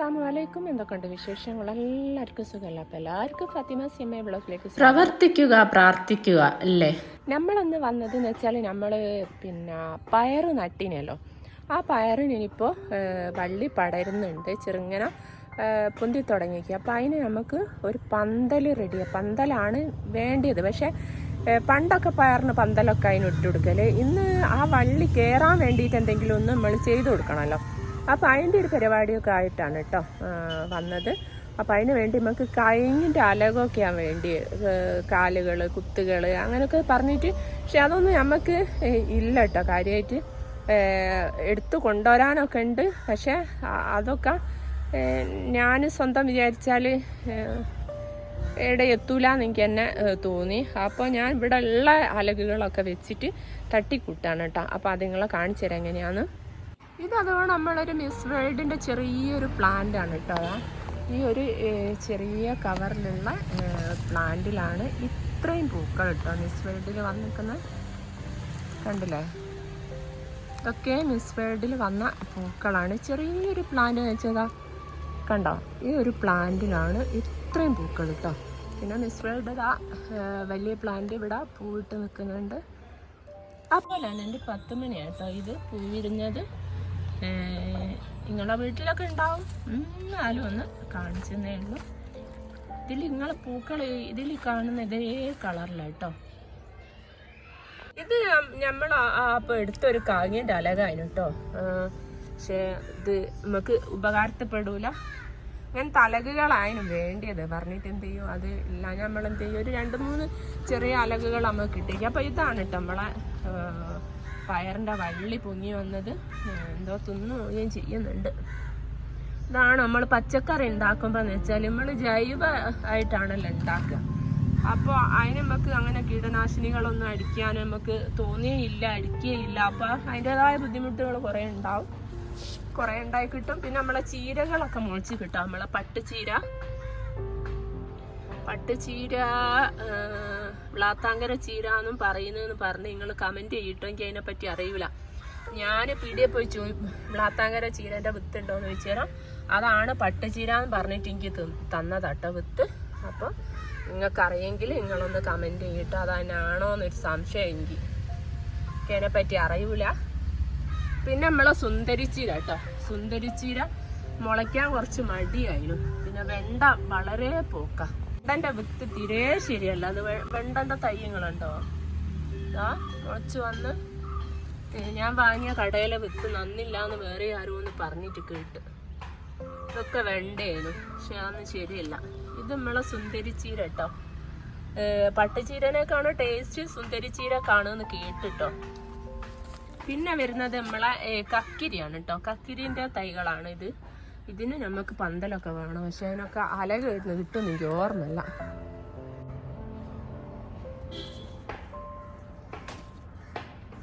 അസ്സലാമു അലൈക്കും എന്തൊക്കെയുണ്ട് വിശേഷങ്ങൾ? എല്ലാവർക്കും സുഖമല്ല? അപ്പം എല്ലാവർക്കും ഫാത്തിമ സിമ്മ ബ്ലോഗിലേക്ക്. പ്രവർത്തിക്കുക പ്രാർത്ഥിക്കുക അല്ലേ? നമ്മളന്ന് വന്നത് എന്ന് വെച്ചാൽ നമ്മൾ പിന്നെ പയറ് നട്ടിനല്ലോ. ആ പയറിന് ഇനിയിപ്പോൾ വള്ളി പടരുന്നുണ്ട്. ചെറുങ്ങനെ പൊന്തി തുടങ്ങിക്കുക അപ്പോൾ അതിന് നമുക്ക് ഒരു പന്തൽ റെഡിയാണ് പന്തലാണ് വേണ്ടിയത്. പക്ഷേ പണ്ടൊക്കെ പയറിന് പന്തലൊക്കെ അതിന് ഇട്ട് കൊടുക്കൽ ഇന്ന് ആ വള്ളി കയറാൻ വേണ്ടിയിട്ട് എന്തെങ്കിലും ഒന്ന് നമ്മൾ ചെയ്തു കൊടുക്കണമല്ലോ. അപ്പോൾ അതിന്റെ ഒരു പരിപാടിയൊക്കെ ആയിട്ടാണ് കേട്ടോ വന്നത്. അപ്പം അതിന് വേണ്ടി നമുക്ക് കഴിഞ്ഞിന്റെ ആ വേണ്ടി കാലുകൾ കുത്തുകൾ അങ്ങനെയൊക്കെ പറഞ്ഞിട്ട് പക്ഷെ അതൊന്നും നമുക്ക് ഇല്ല കേട്ടോ കാര്യമായിട്ട് എടുത്തു കൊണ്ടുവരാനൊക്കെ ഉണ്ട് പക്ഷെ അതൊക്കെ ഞാൻ സ്വന്തം വിചാരിച്ചാൽ എവിടെ എത്തൂലെന്ന് എനിക്ക് തന്നെ തോന്നി. അപ്പോൾ ഞാൻ ഇവിടെ ഉള്ള അലകുകളൊക്കെ വെച്ചിട്ട് തട്ടിക്കൂട്ടാണ് കേട്ടോ. അപ്പോൾ അതുങ്ങളെ കാണിച്ചു തരാം എങ്ങനെയാണ് ഇത് അതുകൊണ്ട് നമ്മളൊരു മിസ് വേൾഡിന്റെ ചെറിയൊരു പ്ലാന്റ് ആണ് കേട്ടോ. ഈ ഒരു ചെറിയ കവറിലുള്ള പ്ലാന്റിലാണ് ഇത്രയും പൂക്കൾ കേട്ടോ മിസ് വേൾഡിൽ വന്നിരിക്കുന്നത്. കണ്ടില്ലേ? ഇതൊക്കെ മിസ് വേൾഡിൽ വന്ന പൂക്കളാണ്. ചെറിയൊരു പ്ലാന്റ് വെച്ചതാ കണ്ടോ? ഈ ഒരു പ്ലാന്റിലാണ് ഇത്രയും പൂക്കൾ കേട്ടോ പിന്നെ മിസ് വേൾഡ് ഇതാ വലിയ പ്ലാന്റ് ഇവിടെ പൂവിട്ട് നിൽക്കുന്നുണ്ട്. അപ്പോൾ എന്റെ പത്ത് മണിയാട്ടോ ഇത് പൂവിരിഞ്ഞത് നിങ്ങളെ വീട്ടിലൊക്കെ ഉണ്ടാവും? എന്നാലും ഒന്ന് കാണിച്ചെന്നേ ഉള്ളൂ. ഇതിൽ നിങ്ങൾ പൂക്കൾ ഇതിൽ കാണുന്ന ഇതേ കളറിലാണ് കേട്ടോ ഇത് നമ്മൾ അപ്പോൾ എടുത്തൊരു കാങ്ങിന്റെ അലകായിരുന്നു കേട്ടോ പക്ഷേ ഇത് നമുക്ക് ഉപകാരത്തിൽപ്പെടൂല ഞാൻ തലകുകളായിരുന്നു വേണ്ടിയത്. പറഞ്ഞിട്ട് എന്ത് ചെയ്യും? അത് ഇല്ല. നമ്മൾ എന്ത് ചെയ്യും? ഒരു രണ്ട് മൂന്ന് ചെറിയ അലകുകൾ നമുക്ക് കിട്ടിയിരിക്കും അപ്പോൾ ഇതാണ് കേട്ടോ നമ്മളെ പയറിന്റെ വള്ളി പൊങ്ങി വന്നത് എന്തോ എന്തോ തിന്നുകയും ചെയ്യുന്നുണ്ട്. ഇതാണ് നമ്മൾ പച്ചക്കറി ഉണ്ടാക്കുമ്പോൾ എന്ന് വെച്ചാൽ നമ്മൾ ജൈവ ആയിട്ടാണല്ലോ ഉണ്ടാക്കുക. അപ്പോൾ അതിന് നമുക്ക് അങ്ങനെ കീടനാശിനികളൊന്നും അടിക്കാൻ നമുക്ക് തോന്നിയില്ല അടിക്കുകയില്ല. അപ്പോൾ അതിന്റെതായ ബുദ്ധിമുട്ടുകൾ കുറേ ഉണ്ടാവും. കുറേ ഉണ്ടായി കിട്ടും. പിന്നെ നമ്മളെ ചീരകളൊക്കെ മുളച്ച് കിട്ടും. നമ്മളെ പട്ടുചീര. പട്ടുചീര വ്ളാത്താങ്കര ചീര എന്നും പറയുന്നതെന്ന് പറഞ്ഞ് നിങ്ങൾ കമന്റ് ചെയ്യിട്ടോ എനിക്ക് അതിനെപ്പറ്റി അറിയില്ല ഞാൻ പീടിയെ പോയി ചോ വ്ളാത്താങ്കര ചീരന്റെ വിത്ത് ഉണ്ടോ എന്ന് ചോദിച്ചു തരാം. അതാണ് പട്ടുചീര എന്ന് പറഞ്ഞിട്ട് എനിക്ക് തന്നതാട്ടോ വിത്ത്. അപ്പോൾ നിങ്ങൾക്കറിയെങ്കിൽ നിങ്ങളൊന്ന് കമന്റ് ചെയ്യിട്ടോ. അത് തന്നെയാണോ എന്നൊരു സംശയം എനിക്ക്. എനിക്ക് അതിനെപ്പറ്റി അറിയില്ല പിന്നെ നമ്മളെ സുന്ദരിച്ചീര കേട്ടോ സുന്ദരിച്ചീര മുളയ്ക്കാൻ കുറച്ച് മടിയായിരുന്നു. പിന്നെ വെണ്ട വളരെ പോക്ക. വെണ്ടന്റെ വിത്ത് തീരെ ശരിയല്ല. അത് വെണ്ടന്റെ തയ്യങ്ങളുണ്ടോ? ആ കുറച്ച് വന്ന് ഞാൻ വാങ്ങിയ കടയിലെ വിത്ത് നന്നില്ല എന്ന് വേറെ ആരും ഒന്ന് പറഞ്ഞിട്ട് കേട്ട്. ഇതൊക്കെ വെണ്ടേനു പക്ഷെ അതൊന്നും ശരിയല്ല. ഇത് നമ്മളെ സുന്ദരിച്ചീര കേട്ടോ പട്ടുചീരനേക്കാണ് ടേസ്റ്റ് സുന്ദരിച്ചീര കാണുമെന്ന് കേട്ടിട്ടോ. പിന്നെ വരുന്നത് നമ്മളെ കക്കിരിയാണ് കേട്ടോ കക്കിരിന്റെ തൈകളാണ് ഇത് ഇതിന് നമുക്ക് പന്തലൊക്കെ വേണം. പക്ഷെ അതിനൊക്കെ അലക കിട്ടും എനിക്ക് ഓർമ്മല്ല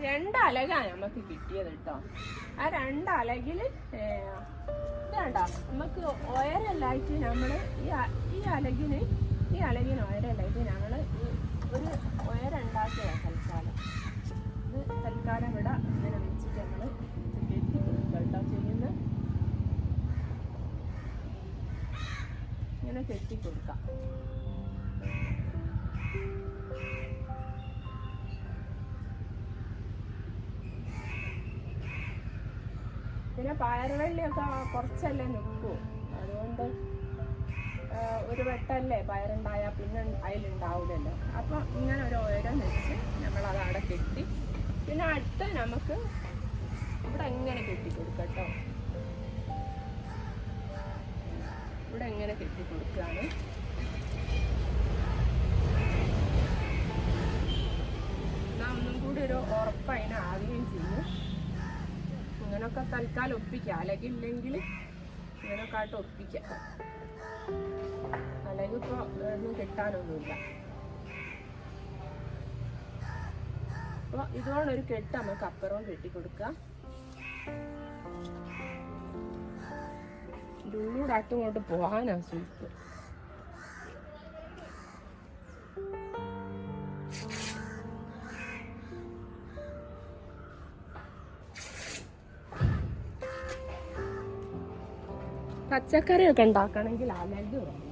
രണ്ട് അലകാണ് നമുക്ക് കിട്ടിയത് കേട്ടോ ആ രണ്ട് അലകിൽ ഇതാണ്ട. നമുക്ക് ഒയരല്ലായിട്ട് നമ്മൾ ഈ അലകിന് ഈ അലകിന് ഒയരല്ലായിട്ട് ഞങ്ങൾ ഒരു ഒയരുണ്ടാക്കിയതാണ് തൽക്കാലം. ഇത് തൽക്കാലം ഇവിടെ ഇങ്ങനെ വെച്ചിട്ട് ഞങ്ങൾ കെട്ടി കൊടുക്കുക കേട്ടോ ചെയ്യുന്നത് ഇങ്ങനെ കെട്ടി കൊടുക്കാം. പിന്നെ പയറുവള്ളിയൊക്കെ കുറച്ചല്ലേ നിൽക്കൂ അതുകൊണ്ട് ഒരു വെട്ടല്ലേ പയറുണ്ടായാൽ പിന്നെ അതിലുണ്ടാവില്ലല്ലോ അപ്പം ഇങ്ങനെ ഒരു ഉയരം വെച്ച് നമ്മളത് അവിടെ കെട്ടി. പിന്നെ അടുത്ത് നമുക്ക് ഇവിടെ എങ്ങനെ കെട്ടി കൊടുക്കട്ടോ കെട്ടി കൊടുക്കുകയാണ് എന്നാ ഒന്നും കൂടി ഒരു ഉറപ്പതിന് ആകുകയും ചെയ്യും. ഇങ്ങനൊക്കെ തൽക്കാലം ഒപ്പിക്കാം. അലകില്ലെങ്കിൽ ഇങ്ങനൊക്കെ ആയിട്ട് ഒപ്പിക്കാം. അലകിപ്പോൾ ഒന്നും കിട്ടാനൊന്നുമില്ല. അപ്പോൾ ഇതുകൊണ്ടൊരു കെട്ട് നമുക്ക് അപ്പുറവും കെട്ടി അട്ടും ഇങ്ങോട്ട് പോകാനാ സൂപ്പ് പച്ചക്കറിയൊക്കെ ഉണ്ടാക്കണമെങ്കിൽ അലഗ് വേണം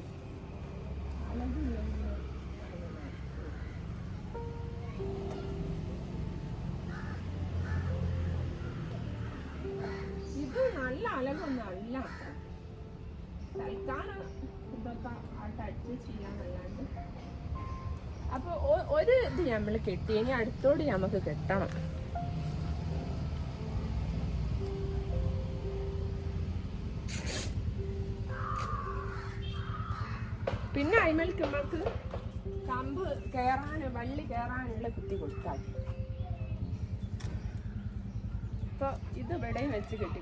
അഡ്ജസ്റ്റ് ഒരു ഇത് നമ്മൾ കെട്ടി ഇനി അടുത്തോട് നമുക്ക് കെട്ടണം. പിന്നെ അയിമൽക്ക് നമ്മൾക്ക് കമ്പ് കയറാന് വള്ളി കയറാനുള്ള കുത്തി കൊടുത്താൽ ഇപ്പൊ ഇത് ഇവിടെയും വെച്ച് കെട്ടി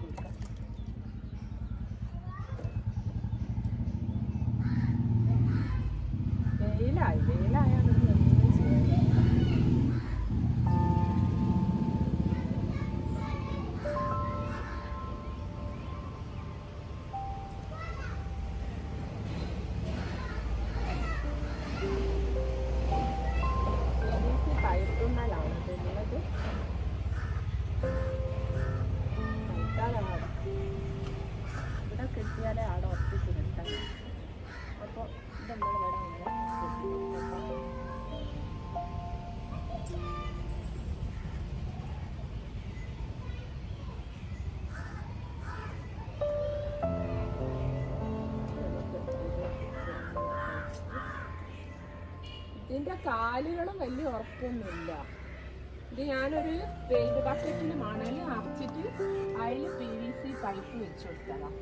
ഇതിന്റെ കാലുകളും വലിയ ഉറപ്പൊന്നുമില്ല. ഇത് ഞാനൊരു പെയിന്റ് ബക്കറ്റിൽ മണൽ അറച്ചിട്ട് അതിൽ പി വി സി പൈപ്പ് വെച്ച് കൊടുത്തതാണ്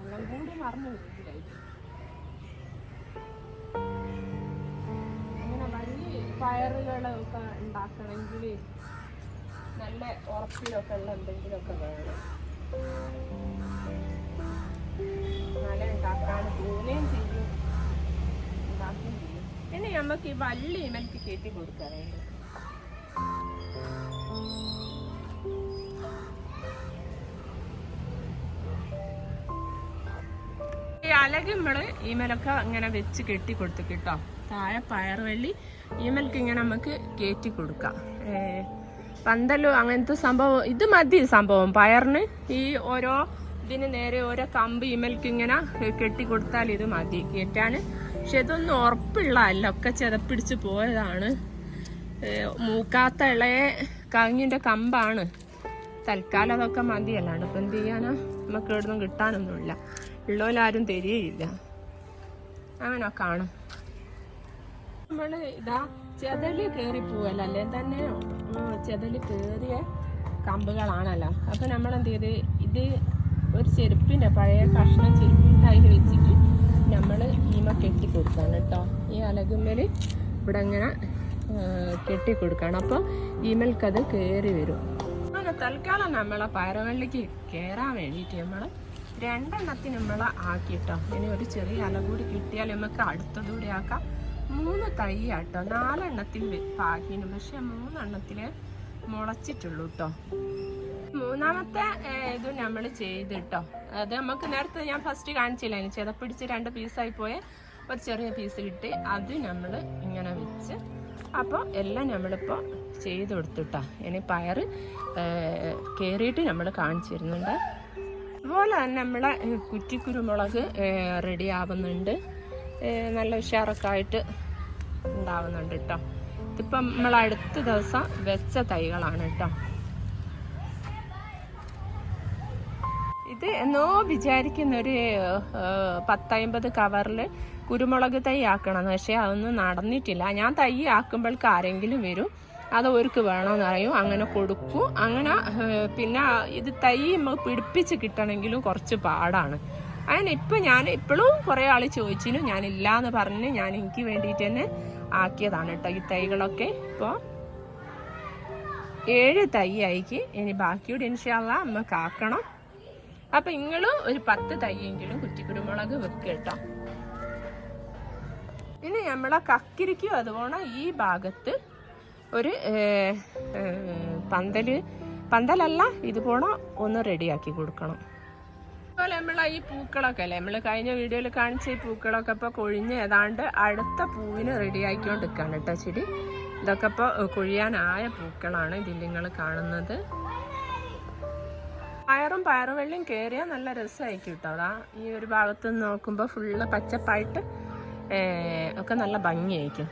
എല്ലാം കൂടി മറന്നു വെക്കില്ലായി അങ്ങനെ വലിയ പയറുകളൊക്കെ ഉണ്ടാക്കണമെങ്കിൽ നല്ല ഉറപ്പിലൊക്കെ ഉള്ള എന്തെങ്കിലുമൊക്കെ വേണം. നല്ല ഉണ്ടാക്കാൻ തോന്നുകയും ചെയ്യും. ഉണ്ടാക്കുകയും ചെയ്യും. പിന്നെ നമുക്ക് ഈ വള്ളി ഇമൽക്ക് കയറ്റി കൊടുക്കാറുണ്ട് ഈ അലക് നമ്മൾ ഈമലൊക്കെ ഇങ്ങനെ വെച്ച് കെട്ടി കൊടുത്തു കേട്ടോ. താഴെ പയറുവള്ളി ഈമൽക്ക് ഇങ്ങനെ നമുക്ക് കയറ്റി കൊടുക്കാം. പന്തലോ അങ്ങനത്തെ സംഭവം ഇത് മതി സംഭവം. പയറിന് ഈ ഓരോ ഇതിന് നേരെ ഓരോ കമ്പ് ഈമൽക്ക് ഇങ്ങനെ കെട്ടി കൊടുത്താൽ ഇത് മതി. കയറ്റാൻ പക്ഷെ ഇതൊന്നും ഉറപ്പുള്ളതല്ല ഒക്കെ ചെതപ്പിടിച്ച് പോയതാണ്. മൂക്കാത്ത ഇളയെ കങ്ങിന്റെ കമ്പാണ്. തൽക്കാലം അതൊക്കെ മതിയല്ലാണ്ട് ഇപ്പം എന്ത് ചെയ്യാനാ? നമുക്ക് ഇവിടുന്ന് കിട്ടാനൊന്നുമില്ല. ഉള്ളവരാരും തരികയില്ല. അങ്ങനെ കാണും. നമ്മൾ ഇതാ ചെതൽ കയറി പോവല്ലോ? അല്ലേ? തന്നെ ചെതൽ കയറിയ കമ്പുകളാണല്ലോ. അപ്പം നമ്മളെന്ത് ചെയ്ത്? ഇത് ഒരു ചെരുപ്പിന്റെ പഴയ കഷ്ണം ചെരുപ്പിന്റെ അതിൽ വെച്ചിട്ട് കെട്ടി കൊടുക്കാണ് കേട്ടോ ഈ അലകുമ്മൽ ഇവിടെ ഇങ്ങനെ കെട്ടി അപ്പൊ അപ്പോൾ അത് കയറി വരും. അങ്ങനെ തൽക്കാലം നമ്മളെ പയറുകളിലേക്ക് കയറാൻ വേണ്ടിയിട്ട് നമ്മൾ രണ്ടെണ്ണത്തിന് നമ്മൾ ആക്കിട്ടോ. ഇനി ഒരു ചെറിയ അല കൂടി കിട്ടിയാൽ നമുക്ക് അടുത്തതൂടെ ആക്കാം. മൂന്ന് തൈ ആട്ടോ നാലെണ്ണത്തിൽ പാകിനും പക്ഷെ മൂന്നെണ്ണത്തിൽ മുളച്ചിട്ടുള്ളൂ കേട്ടോ മൂന്നാമത്തെ ഇത് നമ്മൾ ചെയ്തിട്ടോ അത് നമുക്ക് നേരത്തെ ഞാൻ ഫസ്റ്റ് കാണിച്ചില്ല? ചെതപ്പിടിച്ച് രണ്ട് പീസായി പോയ. ഒരു ചെറിയ പീസ് കിട്ടി അത് നമ്മൾ ഇങ്ങനെ വെച്ച് അപ്പോൾ എല്ലാം നമ്മളിപ്പോൾ ചെയ്ത് കൊടുത്തുട്ടാ. ഇനി പയർ കയറിയിട്ട് നമ്മൾ കാണിച്ചു തരുന്നുണ്ട് അതുപോലെ തന്നെ നമ്മളെ കുറ്റിക്കുരുമുളക് റെഡി ആവുന്നുണ്ട്. നല്ല ഉഷാറൊക്കെ ആയിട്ട് ഉണ്ടാവുന്നുണ്ട് കേട്ടോ ഇതിപ്പം നമ്മൾ അടുത്ത ദിവസം വെച്ച തൈകളാണ് കേട്ടോ ഇത് എന്നോ വിചാരിക്കുന്ന ഒരു പത്തമ്പത് കവറിൽ കുരുമുളക് തൈ ആക്കണം പക്ഷേ അതൊന്നും നടന്നിട്ടില്ല. ഞാൻ തൈ ആക്കുമ്പോഴേക്ക് ആരെങ്കിലും വരും. അത് അവർക്ക് വേണമെന്ന് പറയും. അങ്ങനെ കൊടുക്കും. അങ്ങനെ പിന്നെ ഇത് തൈ നമുക്ക് പിടിപ്പിച്ച് കിട്ടണമെങ്കിലും കുറച്ച് പാടാണ്. അങ്ങനെ ഇപ്പം ഞാൻ ഇപ്പോഴും കുറേ ആൾ ചോദിച്ചിനു. ഞാൻ എന്ന് പറഞ്ഞ് ഞാൻ എനിക്ക് വേണ്ടിയിട്ട് തന്നെ ആക്കിയതാണ് കേട്ടോ ഈ തൈകളൊക്കെ. ഇപ്പോൾ ഏഴ് തൈ ആയിക്ക്. ഇനി ബാക്കിയോട് ഇൻഷാല്ല നമുക്ക് ആക്കണം. അപ്പൊ നിങ്ങളും ഒരു പത്ത് തൈയെങ്കിലും കുറ്റിക്കുരുമുളക് വെക്കുക കേട്ടോ. പിന്നെ നമ്മളെ കക്കിരിക്കും. അതുപോലെ ഈ ഭാഗത്ത് ഒരു പന്തൽ പന്തലല്ല ഇതുപോലെ ഒന്ന് റെഡിയാക്കി കൊടുക്കണം. അതുപോലെ നമ്മൾ ഈ പൂക്കളൊക്കെ അല്ലേ? നമ്മൾ കഴിഞ്ഞ വീഡിയോയിൽ കാണിച്ച ഈ പൂക്കളൊക്കെ ഇപ്പോൾ കൊഴിഞ്ഞ് ഏതാണ്ട് അടുത്ത പൂവിന് റെഡിയാക്കിക്കൊണ്ടിരിക്കുകയാണ് കേട്ടോ ചെടി. ഇതൊക്കെ ഇപ്പോൾ കൊഴിയാനായ പൂക്കളാണ് ഇതിൽ നിങ്ങൾ കാണുന്നത്. പയറും പയറുവെള്ളിയും കയറിയാൽ നല്ല രസമായിരിക്കും കേട്ടോ. അതാ ഈ ഒരു ഭാഗത്ത് നോക്കുമ്പോൾ ഫുള്ള് പച്ചപ്പായിട്ട് ഒക്കെ നല്ല ഭംഗിയായിരിക്കും.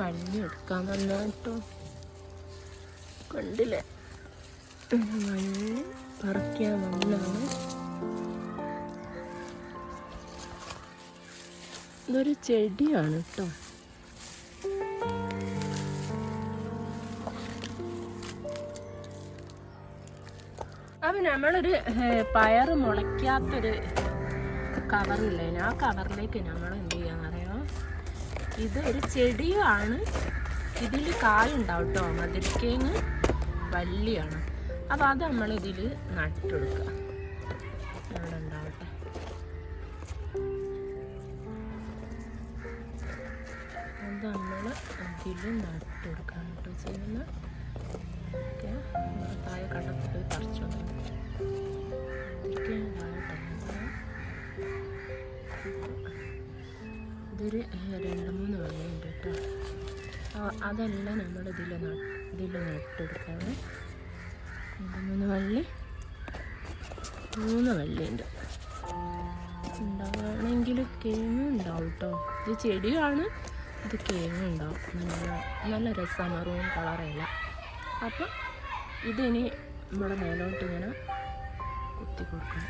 വള്ളി എടുക്കാൻ വന്നിട്ടോ കണ്ടില്ലേ? ഇതൊരു ചെടിയാണ് കേട്ടോ അപ്പൊ നമ്മളൊരു പയർ മുളയ്ക്കാത്തൊരു കവറില്ലേ? ആ കവറിലേക്ക് നമ്മൾ എന്ത് ചെയ്യാന്ന് അറിയാം? ഇത് ഒരു ചെടിയാണ്. ഇതിൽ കായുണ്ടാവും കേട്ടോ മധുരിക്കേങ്ങ് വലിയാണ് അപ്പോൾ അത് നമ്മൾ ഇതിൽ ഇതിൽ നട്ടുകൊടുക്കാൻ കേട്ടോ ചെയ്യുന്ന. താഴെ കണ്ടത്തിൽ പറിച്ചു ഇതൊരു രണ്ട് മൂന്ന് വെള്ളമുണ്ട് കേട്ടോ അതെല്ലാം നമ്മൾ ഇതിൽ ഇതിൽ നട്ടെടുക്കാണ്. രണ്ട് മൂന്ന് വള്ളി മൂന്ന് വള്ളിയുണ്ട്. ഉണ്ടാവുകയാണെങ്കിൽ കിഴങ്ങും ഉണ്ടാവും കേട്ടോ ഇത് ചെടിയാണ്. ഇത് കേങ്ങുണ്ടാവും നല്ല നല്ല രസമാണ്. മെറൂൺ കളറല്ല അപ്പം ഇതിനി നമ്മുടെ മേലോട്ട് ഇങ്ങനെ കുത്തി കൊടുക്കണം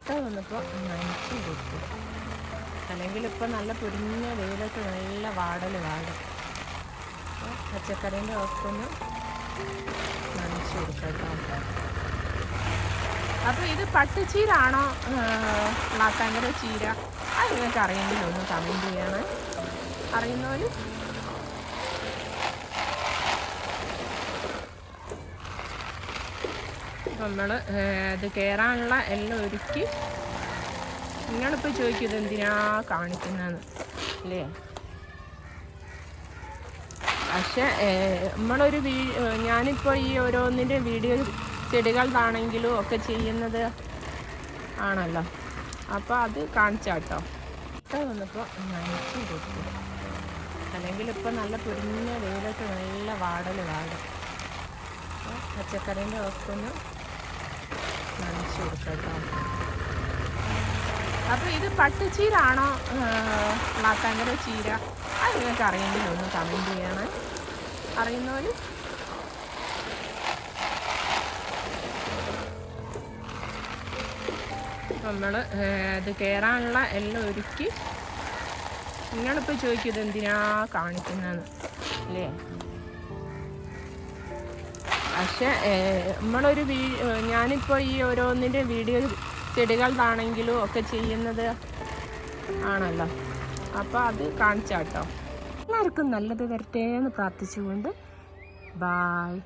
ഇട്ട വന്നപ്പോൾ നനച്ച് കൊടുക്കും അല്ലെങ്കിൽ ഇപ്പോൾ നല്ല പൊരിഞ്ഞ വെയിലൊക്കെ നല്ല വാടൽ വാടും. അപ്പോൾ പച്ചക്കറീന്റെ ഒക്കൊന്ന് നനച്ച് കൊടുക്കാം അപ്പോൾ ഇത് പട്ടുചീരാണോ? ഭയങ്കര ചീര. നിങ്ങൾക്ക് അറിയെങ്കിൽ ഒന്ന് കമന്റ് ചെയ്യണേ. അറിയുന്നവർ നമ്മൾ ഇത് കയറാനുള്ള എല്ലാം ഒരുക്കി നിങ്ങളിപ്പോൾ ചോദിക്കും ഇത് എന്തിനാ കാണിക്കുന്നതെന്ന് അല്ലേ? പക്ഷെ നമ്മളൊരു വീ ഞാനിപ്പോൾ ഈ ഓരോന്നിന്റെ വീഡിയോ ചെടികളാണെങ്കിലും ഒക്കെ ചെയ്യുന്നത് ആണല്ലോ. അപ്പോൾ അത് കാണിച്ചാട്ടോ. ഇപ്പം വന്നപ്പോൾ നനച്ച് കൊടുക്കും അല്ലെങ്കിൽ ഇപ്പോൾ നല്ല പൊരിഞ്ഞ വെയിലത്ത് നല്ല വാടൽ വാടും. അപ്പോൾ പച്ചക്കറീന്റെ ഒന്ന് നനച്ച് കൊടുക്കട്ടോ കേട്ടോ അപ്പോൾ ഇത് പട്ടുചീരാണോ? പ്ലാത്താങ്കര ചീര. അത് നിങ്ങൾക്ക് അറിയെങ്കിൽ ഒന്ന് കമന്റ് ചെയ്യണം. അറിയുന്നവർ നമ്മൾ ഇത് കയറാനുള്ള എല്ലാം ഒരുക്കി. നിങ്ങളിപ്പോൾ ചോദിക്കും ഇത് എന്തിനാ കാണിക്കുന്നതെന്ന്? അല്ലേ? പക്ഷെ നമ്മളൊരു വീ ഞാനിപ്പോൾ ഈ ഓരോന്നിന്റെ വീഡിയോ ചെടികളാണെങ്കിലും ഒക്കെ ചെയ്യുന്നത് ആണല്ലോ. അപ്പോൾ അത് കാണിച്ചാട്ടോ. എല്ലാവർക്കും നല്ലത് വരട്ടെ എന്ന് പ്രാർത്ഥിച്ചുകൊണ്ട് ബായ്